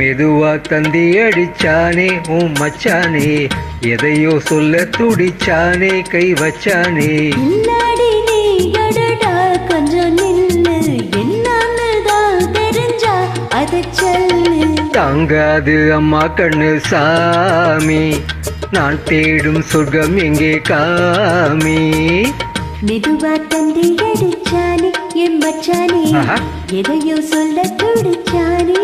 மெதுவா தந்தி அடிச்சானே உன் மச்சானே. எதையோ சொல்ல துடிச்சானே கை வச்சானே. தாங்காது அம்மா கண்ணு சாமி. நான் தேடும் சொர்க்கம் எங்கே காமி. மெதுவா தந்தி அடிச்சானே என் மச்சானே. எதையோ சொல்ல துடிச்சானே.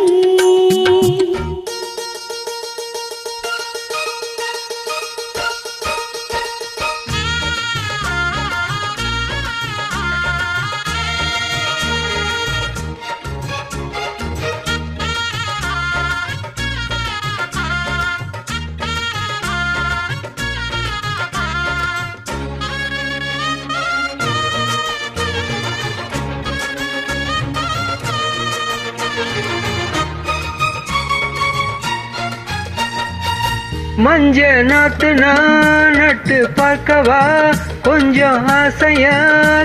மஞ்ச நாத்து நான் நட்டு பார்க்கவா? கொஞ்சம் ஆசையா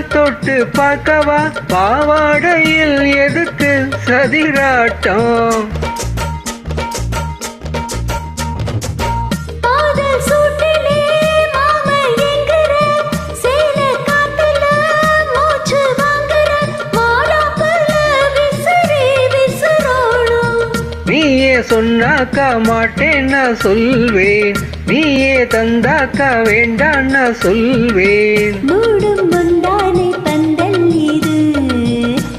தொட்டு பார்க்கவா? பாவாடையில் எதுக்கு சதிராட்டம்? சொன்னாக்கா மாட்டேன் நான் சொல்வேன். நீயே தந்தாக்கா வேண்டாம் நான் சொல்வேன். மூடும் முந்தானை பந்தல் இது.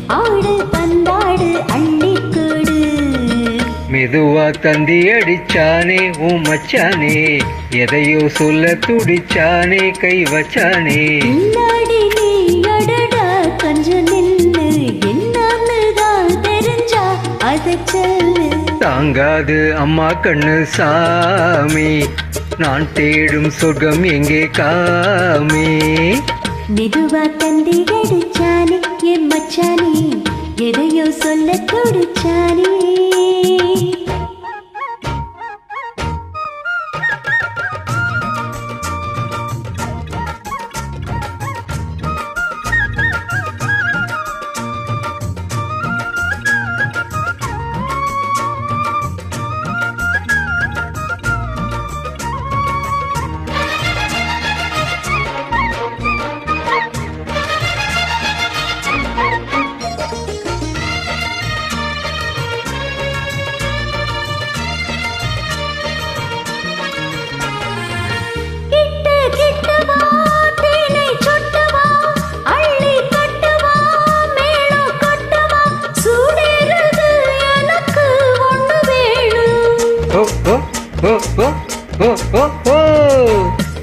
ஆடு பந்தாடு அள்ளிக்கொடு. மெதுவா தந்தி அடிச்சானே உன் மச்சானே. எதையோ சொல்ல துடிச்சானே கை வச்சானே. கொஞ்சம் நில்லு. என்னன்னு தான் தெரிஞ்சா அதை தாங்காது அம்மா கண்ணு சாமி. நான் தேடும் சொர்க்கம் எங்கே காமி? மெதுவா தந்தி எடுச்சானே என் மச்சானே எதையோ சொல்ல தொடுச்சானே.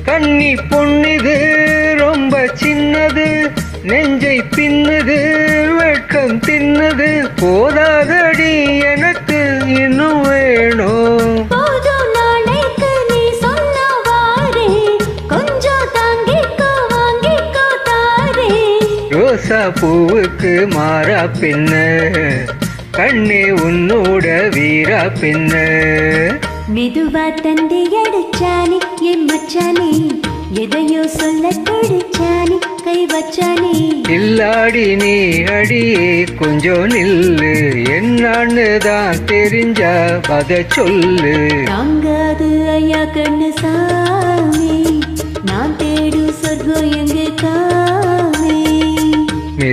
கன்னி பொண்ணுது ரொம்ப சின்னது. நெஞ்சை பின்னுது வெட்கம் தின்னுது. போதாதடி எனக்கு இன்னும் வேணும். ரோசா பூவுக்கு மாறா பின்ன. கண்ணே உன்னோட வீரா பின்ன. மெதுவா தந்தி அடிச்சானே என் மச்சானே எதையோ சொல்ல துடிச்சானே கை வச்சானே. இல்லாடி நீ அடியே கொஞ்சம் நில்லு என்னான்னு தான் தெரிஞ்சா பத சொல்லு. தாங்காது ஐயா கண்ணு சாமி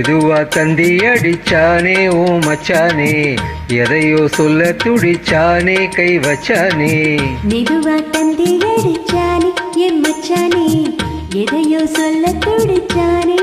மெதுவா தந்தி அடிச்சானே ஓ மச்சானே. எதையோ சொல்ல துடிச்சானே கை வச்சானே. மெதுவா தந்தி அடிச்சானே என் மச்சானே. எதையோ சொல்ல துடிச்சானே.